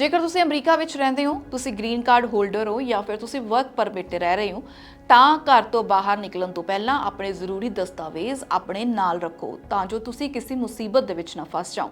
ਜੇਕਰ ਤੁਸੀਂ ਅਮਰੀਕਾ ਵਿੱਚ ਰਹਿੰਦੇ ਹੋ, ਤੁਸੀਂ ਗ੍ਰੀਨ ਕਾਰਡ ਹੋਲਡਰ ਹੋ ਜਾਂ ਫਿਰ ਤੁਸੀਂ ਵਰਕ ਪਰਮਿਟ ਤੇ ਰਹਿ ਰਹੇ ਹੋ, ਤਾਂ ਘਰ ਤੋਂ ਬਾਹਰ ਨਿਕਲਣ ਤੋਂ ਪਹਿਲਾਂ ਆਪਣੇ ਜ਼ਰੂਰੀ ਦਸਤਾਵੇਜ਼ ਆਪਣੇ ਨਾਲ ਰੱਖੋ ਤਾਂ ਜੋ ਤੁਸੀਂ ਕਿਸੇ ਮੁਸੀਬਤ ਦੇ ਵਿੱਚ ਨਾ ਫਸ ਜਾਓ।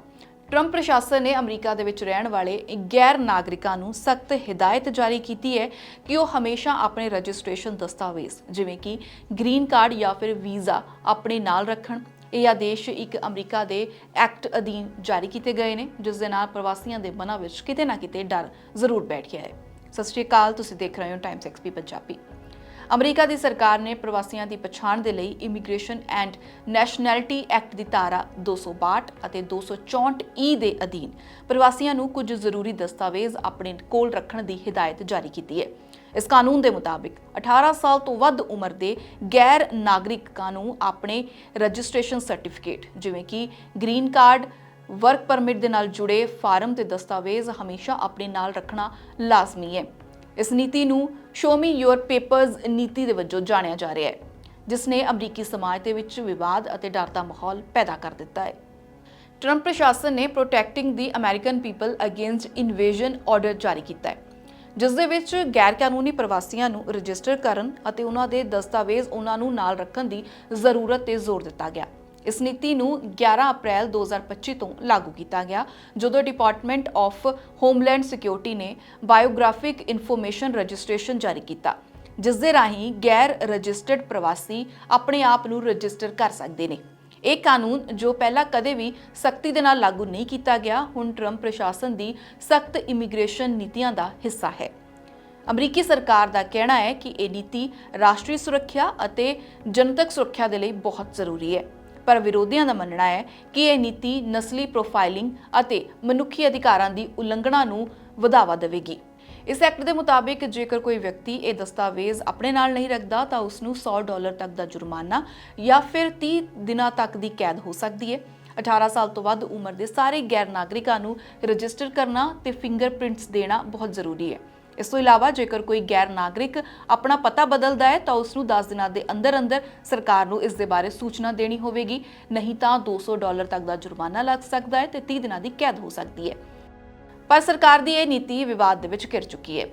ਟਰੰਪ ਪ੍ਰਸ਼ਾਸਨ ਨੇ ਅਮਰੀਕਾ ਦੇ ਵਿੱਚ ਰਹਿਣ ਵਾਲੇ ਗੈਰ ਨਾਗਰਿਕਾਂ ਨੂੰ ਸਖਤ ਹਦਾਇਤ ਜਾਰੀ ਕੀਤੀ ਹੈ ਕਿ ਉਹ ਹਮੇਸ਼ਾ ਆਪਣੇ ਰਜਿਸਟ੍ਰੇਸ਼ਨ ਦਸਤਾਵੇਜ਼ ਜਿਵੇਂ ਕਿ ਗ੍ਰੀਨ ਕਾਰਡ ਜਾਂ ਫਿਰ ਵੀਜ਼ਾ ਆਪਣੇ ਨਾਲ ਰੱਖਣ ਇਹ ਆਦੇਸ਼ ਇੱਕ ਅਮਰੀਕਾ ਦੇ ਐਕਟ ਅਧੀਨ ਜਾਰੀ ਕੀਤੇ ਗਏ ਨੇ, ਜਿਸ ਦੇ ਨਾਲ ਪ੍ਰਵਾਸੀਆਂ ਦੇ ਮਨਾਂ ਵਿੱਚ ਕਿਤੇ ਨਾ ਕਿਤੇ ਡਰ ਜ਼ਰੂਰ ਬੈਠ ਗਿਆ ਹੈ। ਸਤਿ ਸ਼੍ਰੀ ਅਕਾਲ, ਤੁਸੀਂ ਦੇਖ ਰਹੇ ਹੋ ਟਾਈਮਸ ਐਕਸਪੀ ਪੰਜਾਬੀ। ਅਮਰੀਕਾ ਦੀ ਸਰਕਾਰ ਨੇ ਪ੍ਰਵਾਸੀਆਂ ਦੀ ਪਛਾਣ ਦੇ ਲਈ ਇਮੀਗ੍ਰੇਸ਼ਨ ਐਂਡ ਨੈਸ਼ਨੈਲਿਟੀ ਐਕਟ ਦੀ ਧਾਰਾ 262 ਅਤੇ 264 ਈ e ਦੇ ਅਧੀਨ ਪ੍ਰਵਾਸੀਆਂ ਨੂੰ ਕੁਝ ਜ਼ਰੂਰੀ ਦਸਤਾਵੇਜ਼ ਆਪਣੇ ਕੋਲ ਰੱਖਣ ਦੀ ਹਦਾਇਤ ਜਾਰੀ ਕੀਤੀ ਹੈ। ਇਸ ਕਾਨੂੰਨ ਦੇ ਮੁਤਾਬਿਕ 18 ਸਾਲ ਤੋਂ ਵੱਧ ਉਮਰ ਦੇ ਗੈਰ ਨਾਗਰਿਕਾਂ ਨੂੰ ਆਪਣੇ ਰਜਿਸਟ੍ਰੇਸ਼ਨ ਸਰਟੀਫਿਕੇਟ, ਜਿਵੇਂ ਕਿ ਗ੍ਰੀਨ ਕਾਰਡ, ਵਰਕ ਪਰਮਿਟ ਦੇ ਨਾਲ ਜੁੜੇ ਫਾਰਮ ਤੇ ਦਸਤਾਵੇਜ਼ ਹਮੇਸ਼ਾ ਆਪਣੇ ਨਾਲ ਰੱਖਣਾ ਲਾਜ਼ਮੀ ਹੈ। ਇਸ ਨੀਤੀ ਨੂੰ ਸ਼ੋ ਮੀ ਯੋਰ ਪੇਪਰਸ ਨੀਤੀ ਦੇ ਵਜੋਂ ਜਾਣਿਆ ਜਾ ਰਿਹਾ ਹੈ, ਜਿਸ ਨੇ ਅਮਰੀਕੀ ਸਮਾਜ ਦੇ ਵਿੱਚ ਵਿਵਾਦ ਅਤੇ ਡਰ ਦਾ ਮਾਹੌਲ ਪੈਦਾ ਕਰ ਦਿੱਤਾ ਹੈ। ਟਰੰਪ ਪ੍ਰਸ਼ਾਸਨ ਨੇ protecting the American people against invasion order ਜਾਰੀ ਕੀਤਾ ਹੈ। ਜਿਸ ਦੇ ਵਿੱਚ ਗੈਰ ਕਾਨੂੰਨੀ ਪ੍ਰਵਾਸੀਆਂ ਨੂੰ ਰਜਿਸਟਰ ਕਰਨ ਅਤੇ ਉਹਨਾਂ ਦੇ ਦਸਤਾਵੇਜ਼ ਉਹਨਾਂ ਨੂੰ ਨਾਲ ਰੱਖਣ ਦੀ ਜ਼ਰੂਰਤ ਤੇ ਜ਼ੋਰ ਦਿੱਤਾ ਗਿਆ। ਇਸ ਨੀਤੀ ਨੂੰ 11 ਅਪ੍ਰੈਲ 2025 ਤੋਂ ਲਾਗੂ ਕੀਤਾ ਗਿਆ, ਜਦੋਂ ਡਿਪਾਰਟਮੈਂਟ ਆਫ ਹੋਮਲੈਂਡ ਸਿਕਿਉਰਿਟੀ ਨੇ ਬਾਇਓਗ੍ਰਾਫਿਕ ਇਨਫੋਰਮੇਸ਼ਨ ਰਜਿਸਟ੍ਰੇਸ਼ਨ ਜਾਰੀ ਕੀਤਾ, ਜਿਸ ਦੇ ਰਾਹੀਂ ਗੈਰ ਰਜਿਸਟਰਡ ਪ੍ਰਵਾਸੀ ਆਪਣੇ ਆਪ ਨੂੰ ਰਜਿਸਟਰ ਕਰ ਸਕਦੇ ਨੇ। ਇਹ ਕਾਨੂੰਨ ਜੋ ਪਹਿਲਾਂ ਕਦੇ ਵੀ ਸਖਤੀ ਦੇ ਨਾਲ ਲਾਗੂ ਨਹੀਂ ਕੀਤਾ ਗਿਆ, ਹੁਣ ਟਰੰਪ ਪ੍ਰਸ਼ਾਸਨ ਦੀ ਸਖਤ ਇਮੀਗ੍ਰੇਸ਼ਨ ਨੀਤੀਆਂ ਦਾ ਹਿੱਸਾ ਹੈ। ਅਮਰੀਕੀ ਸਰਕਾਰ ਦਾ ਕਹਿਣਾ ਹੈ ਕਿ ਇਹ ਨੀਤੀ ਰਾਸ਼ਟਰੀ ਸੁਰੱਖਿਆ ਅਤੇ ਜਨਤਕ ਸੁਰੱਖਿਆ ਦੇ ਲਈ ਬਹੁਤ ਜ਼ਰੂਰੀ ਹੈ। ਪਰ ਵਿਰੋਧੀਆਂ ਦਾ ਮੰਨਣਾ ਹੈ ਕਿ ਇਹ ਨੀਤੀ ਨਸਲੀ ਪ੍ਰੋਫਾਈਲਿੰਗ ਅਤੇ ਮਨੁੱਖੀ ਅਧਿਕਾਰਾਂ ਦੀ ਉਲੰਘਣਾ ਨੂੰ ਵਧਾਵਾ ਦੇਵੇਗੀ। ਇਸ ਐਕਟ ਦੇ ਮੁਤਾਬਿਕ ਜੇਕਰ ਕੋਈ ਵਿਅਕਤੀ ਇਹ ਦਸਤਾਵੇਜ਼ ਆਪਣੇ ਨਾਲ ਨਹੀਂ ਰੱਖਦਾ, ਤਾਂ ਉਸ ਨੂੰ 100 ਡਾਲਰ ਤੱਕ ਦਾ ਜੁਰਮਾਨਾ ਜਾਂ ਫਿਰ 30 ਦਿਨਾਂ ਤੱਕ ਦੀ ਕੈਦ ਹੋ ਸਕਦੀ ਹੈ। 18 ਸਾਲ ਤੋਂ ਵੱਧ ਉਮਰ ਦੇ ਸਾਰੇ ਗੈਰ ਨਾਗਰਿਕਾਂ ਨੂੰ ਰਜਿਸਟਰ ਕਰਨਾ ਤੇ ਫਿੰਗਰਪ੍ਰਿੰਟਸ ਦੇਣਾ ਬਹੁਤ ਜ਼ਰੂਰੀ ਹੈ। ਇਸ ਤੋਂ ਇਲਾਵਾ ਜੇਕਰ ਕੋਈ ਗੈਰ ਨਾਗਰਿਕ ਆਪਣਾ ਪਤਾ ਬਦਲਦਾ ਹੈ, ਤਾਂ ਉਸ ਨੂੰ 10 ਦਿਨਾਂ ਦੇ ਅੰਦਰ ਅੰਦਰ ਸਰਕਾਰ ਨੂੰ ਇਸ ਦੇ ਬਾਰੇ ਸੂਚਨਾ ਦੇਣੀ ਹੋਵੇਗੀ। ਨਹੀਂ ਤਾਂ 200 ਡਾਲਰ ਤੱਕ ਦਾ ਜੁਰਮਾਨਾ ਲੱਗ ਸਕਦਾ ਹੈ ਤੇ 30 ਦਿਨਾਂ ਦੀ ਕੈਦ ਹੋ ਸਕਦੀ ਹੈ। ਪਰ ਸਰਕਾਰ ਦੀ ਇਹ ਨੀਤੀ ਵਿਵਾਦ ਦੇ ਵਿੱਚ ਘਿਰ ਚੁੱਕੀ ਹੈ।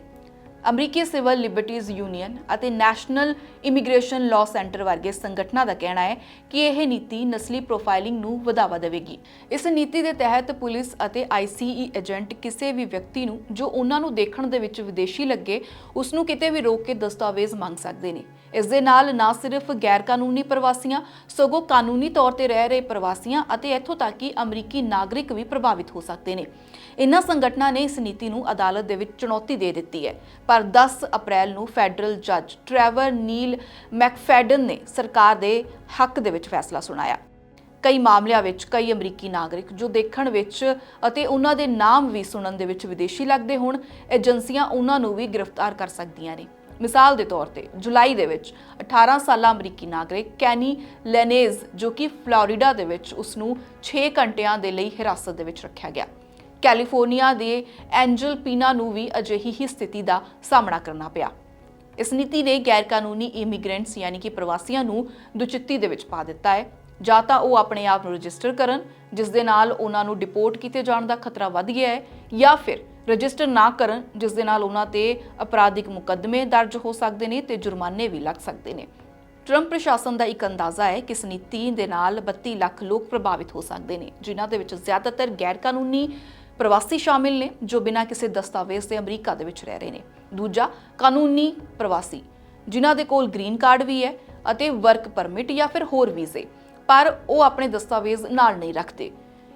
ਅਮਰੀਕੀ ਸਿਵਲ ਲਿਬਰਟੀਜ਼ ਯੂਨੀਅਨ ਅਤੇ ਨੈਸ਼ਨਲ ਇਮੀਗ੍ਰੇਸ਼ਨ ਲਾਅ ਸੈਂਟਰ ਵਰਗੇ ਸੰਗਠਨਾਂ ਦਾ ਕਹਿਣਾ ਹੈ ਕਿ ਇਹ ਨੀਤੀ ਨਸਲੀ ਪ੍ਰੋਫਾਈਲਿੰਗ ਨੂੰ ਵਧਾਵਾ ਦੇਵੇਗੀ। ਇਸ ਨੀਤੀ ਦੇ ਤਹਿਤ ਪੁਲਿਸ ਅਤੇ ਆਈਸੀਈ ਏਜੰਟ ਕਿਸੇ ਵੀ ਵਿਅਕਤੀ ਨੂੰ, ਜੋ ਉਹਨਾਂ ਨੂੰ ਦੇਖਣ ਦੇ ਵਿੱਚ ਵਿਦੇਸ਼ੀ ਲੱਗੇ, ਉਸ ਨੂੰ ਕਿਤੇ ਵੀ ਰੋਕ ਕੇ ਦਸਤਾਵੇਜ਼ ਮੰਗ ਸਕਦੇ ਨੇ। ਇਸ ਦੇ ਨਾਲ ਨਾ ਸਿਰਫ ਗੈਰ ਕਾਨੂੰਨੀ ਪ੍ਰਵਾਸੀਆਂ, ਸਗੋਂ ਕਾਨੂੰਨੀ ਤੌਰ ਤੇ ਰਹਿ ਰਹੇ ਪ੍ਰਵਾਸੀਆਂ ਅਤੇ ਇੱਥੋਂ ਤੱਕ ਕਿ ਅਮਰੀਕੀ ਨਾਗਰਿਕ ਵੀ ਪ੍ਰਭਾਵਿਤ ਹੋ ਸਕਦੇ ਨੇ। ਇਨ੍ਹਾਂ ਸੰਗਠਨਾਂ ਨੇ ਇਸ ਨੀਤੀ ਨੂੰ ਅਦਾਲਤ ਦੇ ਵਿੱਚ ਚੁਣੌਤੀ ਦੇ ਦਿੱਤੀ ਹੈ। ਪਰ 10 ਅਪ੍ਰੈਲ ਨੂੰ ਫੈਡਰਲ ਜੱਜ ਟ੍ਰੈਵਰ ਨੀਲ ਮੈਕਫੈਡਨ ਨੇ ਸਰਕਾਰ ਦੇ ਹੱਕ ਦੇ ਵਿੱਚ ਫੈਸਲਾ ਸੁਣਾਇਆ। ਕਈ ਮਾਮਲਿਆਂ ਵਿੱਚ ਕਈ ਅਮਰੀਕੀ ਨਾਗਰਿਕ ਜੋ ਦੇਖਣ ਵਿੱਚ ਅਤੇ ਉਹਨਾਂ ਦੇ ਨਾਮ ਵੀ ਸੁਣਨ ਦੇ ਵਿੱਚ ਵਿਦੇਸ਼ੀ ਲੱਗਦੇ ਹੋਣ, ਏਜੰਸੀਆਂ ਉਹਨਾਂ ਨੂੰ ਵੀ ਗ੍ਰਿਫਤਾਰ ਕਰ ਸਕਦੀਆਂ ਨੇ। ਮਿਸਾਲ ਦੇ ਤੌਰ ਤੇ ਜੁਲਾਈ ਦੇ ਵਿੱਚ 18 ਸਾਲਾ ਅਮਰੀਕੀ ਨਾਗਰਿਕ ਕੈਨੀ ਲੈਨੇਜ਼ ਜੋ ਕਿ ਫਲੋਰੀਡਾ ਦੇ ਵਿੱਚ ਉਸ ਨੂੰ 6 ਘੰਟਿਆਂ ਦੇ ਲਈ ਹਿਰਾਸਤ ਦੇ ਵਿੱਚ ਰੱਖਿਆ ਗਿਆ। ਕੈਲੀਫੋਰਨੀਆ ਦੇ ਐਂਜਲ ਪੀਨਾ ਨੂੰ ਵੀ ਅਜਿਹੀ ਹੀ ਸਥਿਤੀ ਦਾ ਸਾਹਮਣਾ ਕਰਨਾ ਪਿਆ। ਇਸ ਨੀਤੀ ਨੇ ਗੈਰ ਕਾਨੂੰਨੀ ਇਮੀਗ੍ਰੈਂਟਸ ਯਾਨੀ ਕਿ ਪ੍ਰਵਾਸੀਆਂ ਨੂੰ ਦੁਚਿੱਤੀ ਦੇ ਵਿੱਚ ਪਾ ਦਿੱਤਾ ਹੈ। ਜਾਂ ਤਾਂ ਉਹ ਆਪਣੇ ਆਪ ਨੂੰ ਰਜਿਸਟਰ ਕਰਨ, ਜਿਸ ਦੇ ਨਾਲ ਉਹਨਾਂ ਨੂੰ ਡਿਪੋਰਟ ਕੀਤੇ ਜਾਣ ਦਾ ਖਤਰਾ ਵੱਧ ਗਿਆ ਹੈ, ਜਾਂ ਫਿਰ ਰਜਿਸਟਰ ਨਾ ਕਰਨ, ਜਿਸ ਦੇ ਨਾਲ ਉਹਨਾਂ ਤੇ ਅਪਰਾਧਿਕ ਮੁਕੱਦਮੇ ਦਰਜ ਹੋ ਸਕਦੇ ਨੇ ਤੇ ਜੁਰਮਾਨੇ ਵੀ ਲੱਗ ਸਕਦੇ ਨੇ। ਟਰੰਪ ਪ੍ਰਸ਼ਾਸਨ ਦਾ ਇੱਕ ਅੰਦਾਜ਼ਾ ਹੈ ਕਿ ਇਸ ਨੀਤੀ ਦੇ ਨਾਲ 32 ਲੱਖ ਲੋਕ ਪ੍ਰਭਾਵਿਤ ਹੋ ਸਕਦੇ ਨੇ, ਜਿਨ੍ਹਾਂ ਦੇ ਵਿੱਚ ਜ਼ਿਆਦਾਤਰ ਗੈਰ ਕਾਨੂੰਨੀ ਪ੍ਰਵਾਸੀ ਸ਼ਾਮਿਲ ਨੇ, ਜੋ ਬਿਨਾਂ ਕਿਸੇ ਦਸਤਾਵੇਜ਼ ਦੇ ਅਮਰੀਕਾ ਦੇ ਵਿੱਚ ਰਹਿ ਰਹੇ ਨੇ। ਦੂਜਾ, ਕਾਨੂੰਨੀ ਪ੍ਰਵਾਸੀ, ਜਿਨ੍ਹਾਂ ਦੇ ਕੋਲ ਗ੍ਰੀਨ ਕਾਰਡ ਵੀ ਹੈ ਅਤੇ ਵਰਕ ਪਰਮਿਟ ਜਾਂ ਫਿਰ ਹੋਰ ਵੀਜ਼ੇ, ਪਰ ਉਹ ਆਪਣੇ ਦਸਤਾਵੇਜ਼ ਨਾਲ ਨਹੀਂ ਰੱਖਦੇ।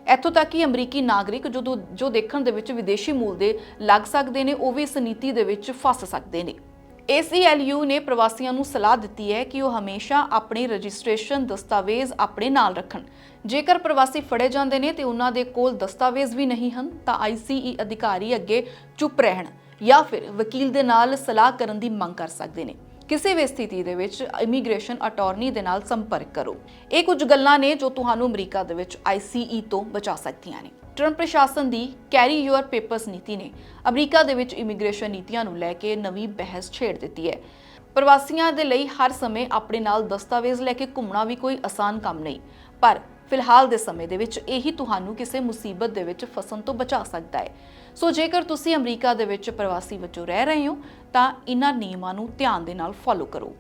ਇੱਥੋਂ ਤੱਕ ਕਿ ਅਮਰੀਕੀ ਨਾਗਰਿਕ ਜਦੋਂ, ਜੋ ਦੇਖਣ ਦੇ ਵਿੱਚ ਵਿਦੇਸ਼ੀ ਮੂਲ ਦੇ ਲੱਗ ਸਕਦੇ ਨੇ, ਉਹ ਵੀ ਇਸ ਨੀਤੀ ਦੇ ਵਿੱਚ ਫਸ ਸਕਦੇ ਨੇ। ACLU ਨੇ ਪ੍ਰਵਾਸੀਆਂ ਨੂੰ ਸਲਾਹ ਦਿੱਤੀ ਹੈ ਕਿ ਉਹ ਹਮੇਸ਼ਾ ਆਪਣੇ ਰਜਿਸਟ੍ਰੇਸ਼ਨ ਦਸਤਾਵੇਜ਼ ਆਪਣੇ ਨਾਲ ਰੱਖਣ। ਜੇਕਰ ਪ੍ਰਵਾਸੀ ਫੜੇ ਜਾਂਦੇ ਨੇ ਤੇ ਉਹਨਾਂ ਦੇ ਕੋਲ ਦਸਤਾਵੇਜ਼ ਵੀ ਨਹੀਂ ਹਨ, ਤਾਂ ICE ਅਧਿਕਾਰੀ ਅੱਗੇ ਚੁੱਪ ਰਹਿਣ ਜਾਂ ਫਿਰ ਵਕੀਲ ਦੇ ਨਾਲ ਸਲਾਹ ਕਰਨ ਦੀ ਮੰਗ ਕਰ ਸਕਦੇ ਨੇ। ਕਿਸੇ ਵੀ ਸਥਿਤੀ ਦੇ ਵਿੱਚ ਇਮੀਗ੍ਰੇਸ਼ਨ ਅਟਾਰਨੀ ਦੇ ਨਾਲ ਸੰਪਰਕ ਕਰੋ। ਇਹ ਕੁਝ ਗੱਲਾਂ ਨੇ ਜੋ ਤੁਹਾਨੂੰ ਅਮਰੀਕਾ ਦੇ ਵਿੱਚ ICE ਤੋਂ ਬਚਾ ਸਕਦੀਆਂ ਨੇ। ਟਰੰਪ ਪ੍ਰਸ਼ਾਸਨ ਦੀ ਕੈਰੀ ਯੂਅਰ ਪੇਪਰਸ ਨੀਤੀ ਨੇ ਅਮਰੀਕਾ ਦੇ ਵਿੱਚ ਇਮੀਗ੍ਰੇਸ਼ਨ ਨੀਤੀਆਂ ਨੂੰ ਲੈ ਕੇ ਨਵੀਂ ਬਹਿਸ ਛੇੜ ਦਿੱਤੀ ਹੈ। ਪ੍ਰਵਾਸੀਆਂ ਦੇ ਲਈ ਹਰ ਸਮੇਂ ਆਪਣੇ ਨਾਲ ਦਸਤਾਵੇਜ਼ ਲੈ ਕੇ ਘੁੰਮਣਾ ਵੀ ਕੋਈ ਆਸਾਨ ਕੰਮ ਨਹੀਂ, ਪਰ ਫਿਲਹਾਲ ਦੇ ਸਮੇਂ ਦੇ ਵਿੱਚ ਇਹੀ ਤੁਹਾਨੂੰ ਕਿਸੇ ਮੁਸੀਬਤ ਦੇ ਵਿੱਚ ਫਸਣ ਤੋਂ ਬਚਾ ਸਕਦਾ ਹੈ। ਸੋ ਜੇਕਰ ਤੁਸੀਂ ਅਮਰੀਕਾ ਦੇ ਵਿੱਚ ਪ੍ਰਵਾਸੀ ਵਜੋਂ ਰਹਿ ਰਹੇ ਹੋ, ਤਾਂ ਇਹਨਾਂ ਨਿਯਮਾਂ ਨੂੰ ਧਿਆਨ ਦੇ ਨਾਲ ਫੋਲੋ ਕਰੋ।